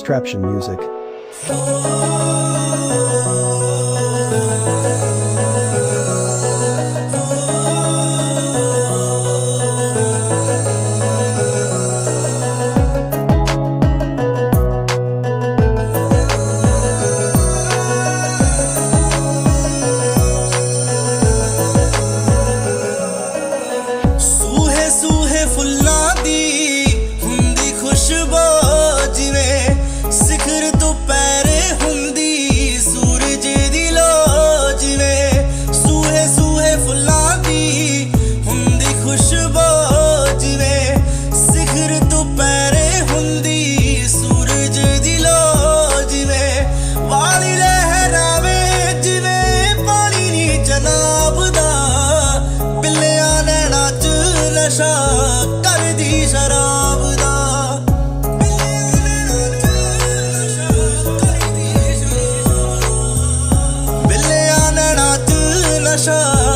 abstraction music. ਕਰਦੀ ਸ਼ਰਾਬ ਦਾ ਬਿੱਲਿਆਂ ਨੈਣਾ ਚ ਨਸ਼ਾ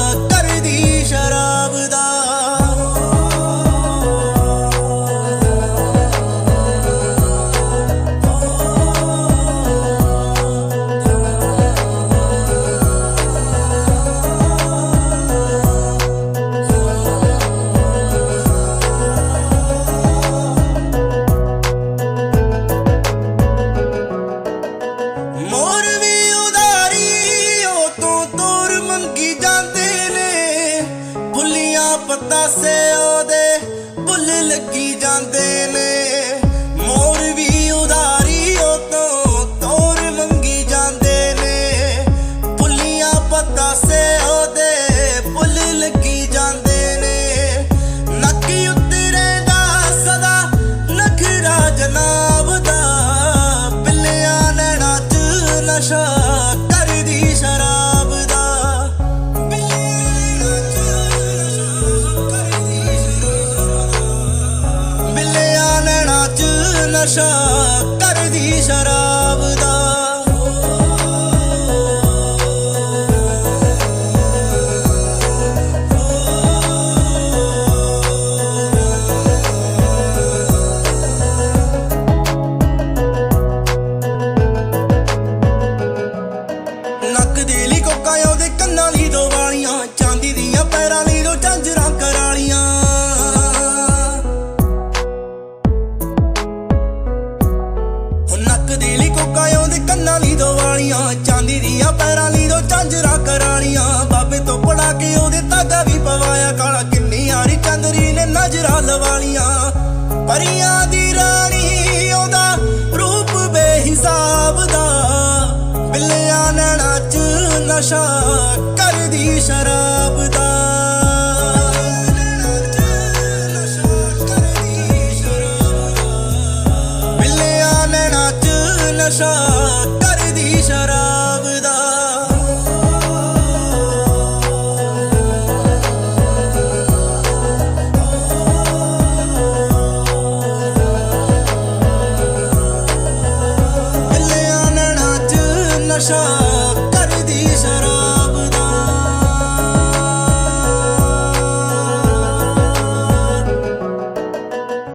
ਬੁੱਲੀਆਂ ਪਤਾਸੇ ਉਹਦੇ ਬੁੱਲ ਲੱਗੀ ਜਾਂਦੇ ਨੇ। ਮੋਰ ਵੀ ਉਦਾਰੀ ਉਹ ਤੋਂ ਤੋਰ ਮੰਗੀ ਜਾਂਦੇ ਨੇ। ਬੁੱਲੀਆਂ ਪਤਾਸੇ ਉਹਦੇ ਬੁੱਲ ਲੱਗੀ ਜਾਂਦੇ ਨੇ। ਨੱਕ ਉਤਰੇ ਦਾ ਸਦਾ ਨਖਰਾ ਜਨਾਬ ਦਾ। ਬਿੱਲਿਆਂ ਨੈਣਾ ਚ ਨਸ਼ਾ ਨਸ਼ਾ ਕਰਦੀ ਸ਼ਰਾਬ ਦਾ। ਨੱਕ ਦੇ ਲਈ ਕੋਕਾ, ਉਹਦੇ ਕੰਨਾਂ ਲਈ ਦੋ ਵਾਲੀਆਂ, ਚਾਂਦੀ ਦੀਆਂ ਪੈਰਾਂ ਲਈ ਦੇ ਲਈ ਕੋਕਾ ਉਹਦੇ ਕੰਨਾਂ ਲਈ ਦੋ ਵਾਲੀਆਂ, ਚਾਂਦੀ ਦੀਆਂ ਪੈਰਾਂ ਲਈ ਦੋ ਝਾਂਜਰਾਂ ਕਰਾਲੀਆਂ। ਬਾਬੇ ਤੋਂ ਪੜਾ ਕੇ ਉਹਦੇ ਧਾਗਾ ਵੀ ਪਵਾਇਆ ਕਾਲਾ ਕਿੰਨੀ ਯਾਰੀ ਚੰਦਰੀ ਨੇ ਨਜ਼ਰਾਂ ਲਵਾਲੀਆਂ। ਪਰੀਆਂ ਦੀ ਰਾਣੀ ਉਹਦਾ ਰੂਪ ਬੇਹਿਸਾਬ ਦਾ। ਬਿੱਲਿਆਂ ਨੈਣਾ ਚ ਨਸ਼ਾ ਕਰਦੀ ਸ਼ਰਾਬ ਦਾ। ਨਸ਼ਾ ਕਰਦੀ ਸ਼ਰਾਬ ਦਾ ਬਿੱਲਿਆਂ ਨੈਣਾ ਚ ਨਸ਼ਾ